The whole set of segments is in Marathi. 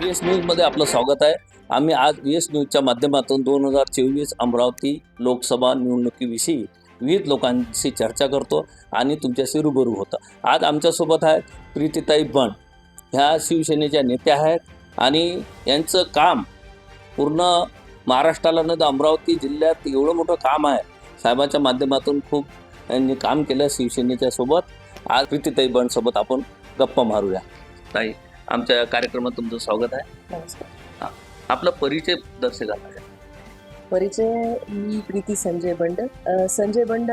बी एस न्यूजमध्ये आपलं स्वागत आहे. आम्ही आज बी एस न्यूजच्या माध्यमातून दोन हजार चोवीस अमरावती लोकसभा निवडणुकीविषयी विविध लोकांशी चर्चा करतो आणि तुमच्याशी रूबरू होतं. आज आमच्यासोबत आहेत प्रीतीताई बन ह्या शिवसेनेच्या नेत्या आहेत आणि यांचं काम पूर्ण महाराष्ट्राला न तर अमरावती जिल्ह्यात एवढं मोठं काम आहे. साहेबाच्या माध्यमातून खूप यांनी काम केलं शिवसेनेच्या सोबत. आज प्रीतीताई बनसोबत आपण गप्पा मारूया. ताई आमच्या कार्यक्रमात तुमचं स्वागत आहे. नमस्कार. आपला परिचय दर्शकाला द्या. परिचय मी प्रीती संजय बंड. संजय बंड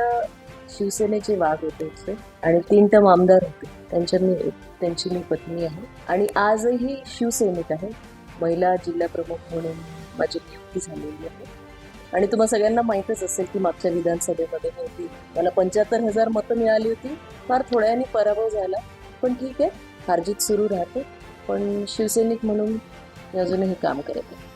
शिवसेनेचे वाघ होते आणि तीन टर्म आमदार होते. त्यांच्या मी त्यांची मी पत्नी आहे. आणि आजही शिवसैनिक आहे. महिला जिल्हा प्रमुख म्हणून माझी नियुक्ती झालेली आहे. आणि तुम्हाला सगळ्यांना माहीतच असेल की मागच्या विधानसभेमध्ये मी होती. मला पंच्याहत्तर हजार मतं मिळाली होती. फार थोड्याने पराभव झाला. पण ठीक आहे. हारजीत सुरू राहते. पण शिवसैनिक म्हणून मी अजूनही काम करत आहे.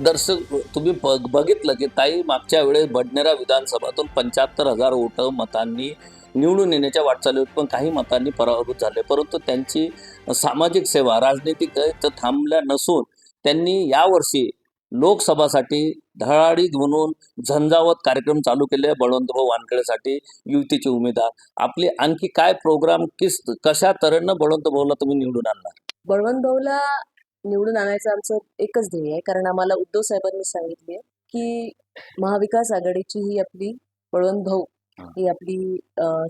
दर्शक तुम्ही बघ- बघितलं की ताई मागच्या वेळेस बडनेरा विधानसभातून पंच्याहत्तर हजार वोट मतांनी निवडून येण्याच्या वाटचालीवर पण काही मतांनी पराभूत झाले. परंतु त्यांची सामाजिक सेवा राजनीतिक तर थांबल्या नसून त्यांनी यावर्षी लोकसभासाठी धडाडी म्हणून झंझावत कार्यक्रम चालू केले बळवंतभाऊ वानखेडेसाठी युतीचे उमेदवार. आपले आणखी काय प्रोग्राम किस कशा तऱ्हेनं बळवंतभाऊला तुम्ही निवडून आणणार? बळवंत भाऊला निवडून आणायचं आमचं एकच ध्येय आहे. कारण आम्हाला उद्धव साहेबांनी सांगितले की महाविकास आघाडीची ही आपली बळवंत भाऊ हा. आपली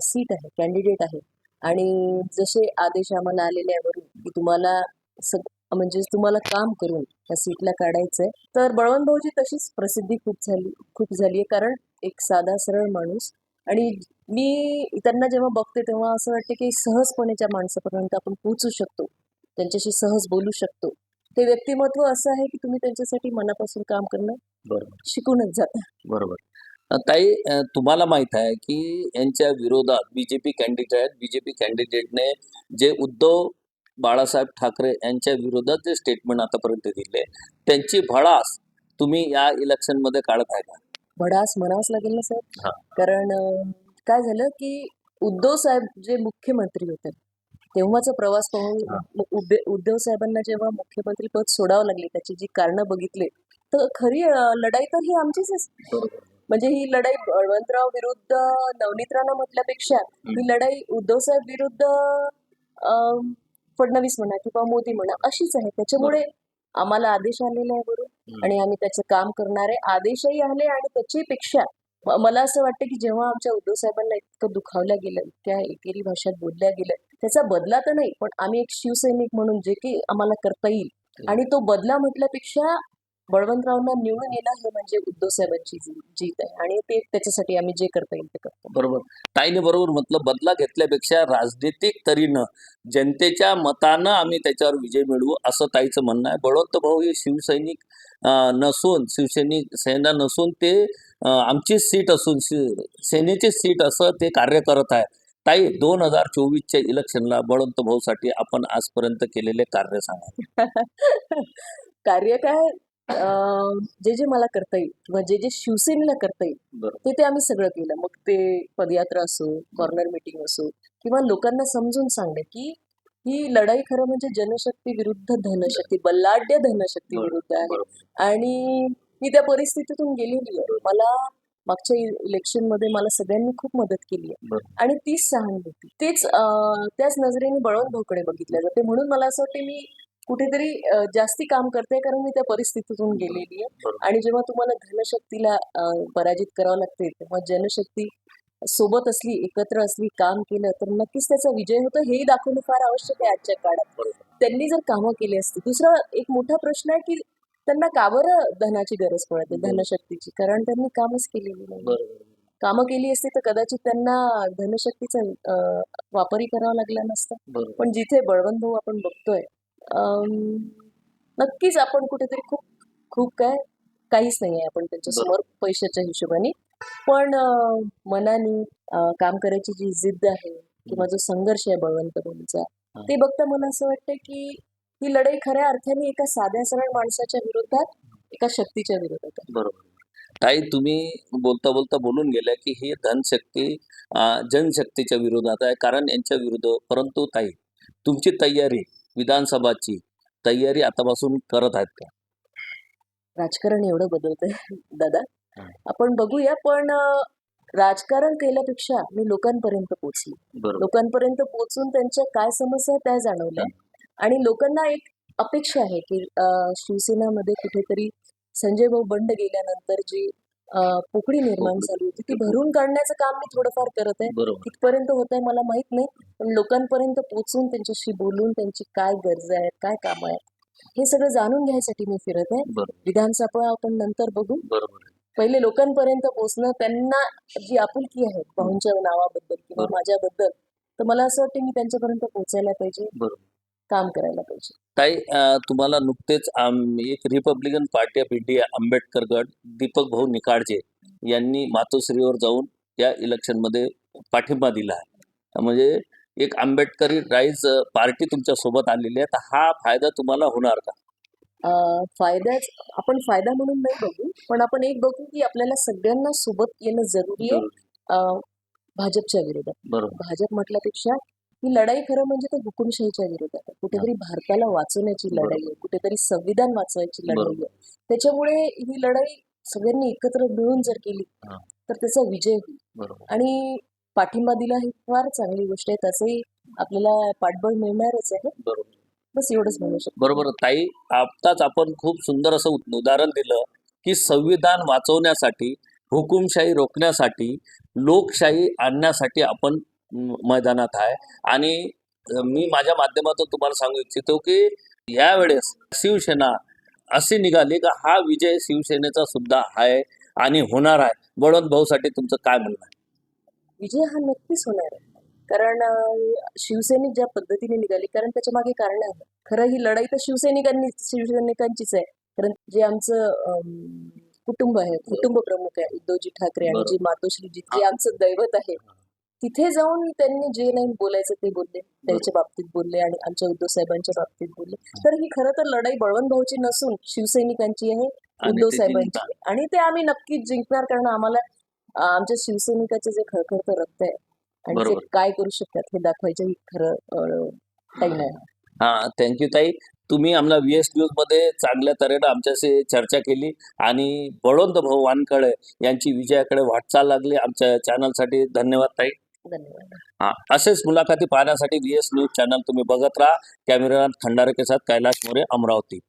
सीट आहे कॅन्डिडेट आहे. आणि जसे आदेश आम्हाला आलेले आहे वरून की तुम्हाला सग म्हणजे तुम्हाला काम करून त्या सीटला काढायचंय. तर बळवंत भाऊची तशीच प्रसिद्धी खूप झाली खूप झाली आहे. कारण एक साधा सरळ माणूस. आणि मी त्यांना जेव्हा बघते तेव्हा असं वाटते की सहजपणेच्या माणसापर्यंत आपण पोहोचू शकतो. त्यांच्याशी सहज बोलू शकतो. ते व्यक्तिमत्व असं आहे की तुम्ही त्यांच्यासाठी मनापासून काम करणं बरोबर. शिकूनच जाता. बरोबर. ताई तुम्हाला माहीत आहे की यांच्या विरोधात बीजेपी कॅन्डिडेट बीजेपी कॅन्डिडेटने जे उद्धव बाळासाहेब ठाकरे यांच्या विरोधात जे स्टेटमेंट आतापर्यंत दिले त्यांची भडास तुम्ही या इलेक्शनमध्ये काढत आहे का? भडास म्हणावंच लागेल ना. साहेब. कारण काय झालं की उद्धव साहेब जे मुख्यमंत्री होते तेव्हाचा प्रवास पाहून उद्धव साहेबांना जेव्हा मुख्यमंत्री पद सोडावं लागले त्याची जी कारणं बघितले तर खरी लढाई तर ही आमचीच आहे. म्हणजे ही लढाई बळवंतराव विरुद्ध नवनीत राणा म्हटल्यापेक्षा ही लढाई उद्धव साहेब विरुद्ध अं, फडणवीस म्हणा किंवा मोदी म्हणा अशीच आहे. त्याच्यामुळे आम्हाला आदेश आलेले आहे बरोबर. आणि आम्ही त्याचं काम करणारे आदेशही आले आणि त्याच्यापेक्षा मला असं वाटतं की जेव्हा आमच्या उद्धव साहेबांना इतकं दुखावल्या गेलं इतक्या एकेरी भाषेत बोलल्या गेलं त्याचा बदला तर नाही पण आम्ही एक शिवसैनिक म्हणून जे काही आम्हाला करता येईल. आणि तो बदला म्हटल्यापेक्षा बळवंतरावांना निवडून येणं हे म्हणजे उद्धव साहेबांची जीत आहे. आणि ते त्याच्यासाठी आम्ही जे करता येईल ते करतो. बरोबर. ताईने बरोबर म्हटलं बदला घेतल्यापेक्षा राजनीतिक तरीनं जनतेच्या मतानं आम्ही त्याच्यावर विजय मिळवू असं ताईचं म्हणणं आहे. बळवंत भाऊ हे शिवसैनिक नसून शिवसैनिक सेना नसून ते अं, आमची सीट असून सेनेची सीट असं ते कार्य करत आहे. ताई दोन हजार चोवीसच्या इलेक्शनला बळवंत भाऊसाठी आपण आजपर्यंत केलेले कार्य सांगा. कार्य काय? जे जे मला करता येईल किंवा जे जे शिवसेनेला करता येईल ते ते आम्ही सगळं केलं. मग ते पदयात्रा असो कॉर्नर मीटिंग असो किंवा लोकांना समजून सांगणे की ही लढाई खरं म्हणजे जनशक्ती विरुद्ध धनशक्ती बलाढ्य धनशक्ती विरुद्ध आहे. आणि मी त्या परिस्थितीतून गेलेली आहे. मला मागच्या इलेक्शनमध्ये मला सगळ्यांनी खूप मदत केली आहे. आणि तीच सहानुभूती तेच त्याच नजरेने बळवंत भाऊकडे बघितल्या जाते. म्हणून मला असं वाटते मी कुठेतरी जास्ती काम करते कारण मी त्या परिस्थितीतून गेलेली आहे. आणि जेव्हा तुम्हाला धनशक्तीला पराजित करावं लागते तेव्हा जनशक्ती सोबत असली एकत्र असली काम केलं तर नक्कीच त्याचा विजय होतो. हेही दाखवणं फार आवश्यक आहे आजच्या काळात. त्यांनी जर कामं केली असती. दुसरा एक मोठा प्रश्न आहे की त्यांना का बरं धनाची गरज पडते. धनशक्तीची? कारण त्यांनी कामच केलेली नाही. कामं केली असती तर कदाचित त्यांना धनशक्तीचा वापरही करावा लागला नसता. पण जिथे बळवंत भाऊ आपण बघतोय नक्कीच आपण कुठेतरी खूप खूप काय काहीच नाही आहे आपण त्यांच्यासमोर पैशाच्या हिशोबाने. पण मनाने काम करायची जी जिद्द आहे किंवा जो संघर्ष आहे बळवंत हा. ते बघता मला असं वाटतं की ही लढाई खऱ्या अर्थाने एका साध्या सरळ माणसाच्या विरोधात एका शक्तीच्या विरोधात आहे बरोबर ताई तुम्ही बोलता बोलता बोलून गेल्या की ही धनशक्ती जनशक्तीच्या विरोधात आहे कारण यांच्या विरुद्ध परंतु ताई तुमची तयारी विधानसभाची तयारी आतापासून करत आहेत का राजकारण एवढं बदलतंय दादा. आपण बघूया पण राजकारण केल्यापेक्षा मी लोकांपर्यंत पोहोचली. बरोबर. लोकांपर्यंत पोहोचून त्यांच्या काय समस्या त्या जाणवल्या. आणि लोकांना एक अपेक्षा आहे की शिवसेनामध्ये कुठेतरी संजय भाऊ बंड गेल्यानंतर जी पोकळी निर्माण. झाली होती ती भरून काढण्याचं काम मी थोडंफार करत आहे. कितपर्यंत होत आहे मला माहीत नाही पण लोकांपर्यंत पोहोचून त्यांच्याशी बोलून त्यांची काय गरजा आहेत काय कामं आहेत हे सगळं जाणून घ्यायसाठी मी फिरत आहे. विधानसभा आपण नंतर बघू. बरोबर. पहिले लोकांपर्यंत पोहोचणं त्यांना जी आपुलकी आहे भाऊंच्या नावाबद्दल किंवा बरोबर. माझ्याबद्दल तर मला असं वाटतं मी त्यांच्यापर्यंत पोहोचायला पाहिजे बरोबर. काम करायला पाहिजे. ताई अं, तुम्हाला नुकतेच आम- एक republican party of India Ambedkar गट दीपक भाऊ निकाळजे यांनी मातोश्रीवर जाऊन या इलेक्शनमध्ये पाठिंबा दिला आहे. म्हणजे एक आंबेडकरी राईज पार्टी तुमच्यासोबत आलेली आहे तर हा फायदा तुम्हाला होणार का? फायद्याच आपण फायदा म्हणून नाही बघू पण आपण एक बघू की आपल्याला सगळ्यांना सोबत येणं जरुरी आहे भाजपच्या विरोधात. भाजप म्हटल्यापेक्षा ही लढाई खरं म्हणजे तर हुकुमशाहीच्या विरोधात आहे. कुठेतरी भारताला वाचवण्याची लढाई आहे कुठेतरी संविधान वाचवायची लढाई आहे. त्याच्यामुळे ही लढाई सगळ्यांनी एकत्र मिळून जर केली. तर त्याचा विजय होईल. आणि पाठिंबा दिला ही फार चांगली गोष्ट आहे. त्याचंही आपल्याला पाठबळ मिळणारच आहे. बरोबर. बस एवढंच म्हणू शकतो. बरोबर. ताई आत्ताच आपण खूप सुंदर असं उद- उदाहरण दिलं की संविधान वाचवण्यासाठी हुकुमशाही रोखण्यासाठी लोकशाही आणण्यासाठी आपण मैदानात आहे. आणि मी माझ्या माध्यमातून तुम्हाला सांगू इच्छितो की यावेळेस शिवसेना अशी निघाली का हा विजय शिवसेनेचा सुद्धा आहे आणि होणार आहे. बळवंत भाऊसाठी तुमचं काय म्हणणं आहे? विजय हा नक्कीच होणार आहे. कारण शिवसैनिक ज्या पद्धतीने निघाली कारण त्याच्यामागे कारण आहे. खरं ही लढाई तर शिवसैनिकांनी शिवसैनिकांचीच आहे. कारण जे आमचं कुटुंब आहे कुटुंब प्रमुख आहे उद्धवजी ठाकरे आणि जी मातोश्रीजी जे आमचं दैवत आहे तिथे जाऊन त्यांनी जे नाही बोलायचं ते बोलले. त्यांच्या बाबतीत बोलले आणि आमच्या उद्धव साहेबांच्या बाबतीत बोलले. तर ही खरं तर लढाई बळवंत भाऊची नसून शिवसैनिकांची आहे उद्धव साहेबांची. आणि ते आम्ही नक्कीच जिंकणार कारण आम्हाला आमच्या शिवसैनिकाचे जे खळखळतं रक्त आहे आणि ते बरोबर. काय करू शकतात हे दाखवायचं ही खरं टाइम आहे हा थँक्यू ताई. तुम्ही आम्हाला व्ही एस न्यूजमध्ये चांगल्या तऱ्हेनं आमच्याशी चर्चा केली आणि बळवंत भाऊ वानकडे यांची विजयाकडे वाटचाल लागली. आमच्या चॅनलसाठी धन्यवाद ताई. धन्यवाद. हा असेच मुलाखती पाहण्यासाठी व्ही एस न्यूज चॅनल तुम्ही बघत राहा. कॅमेरामॅन खंडारे के साथ कैलाश मोरे अमरावती.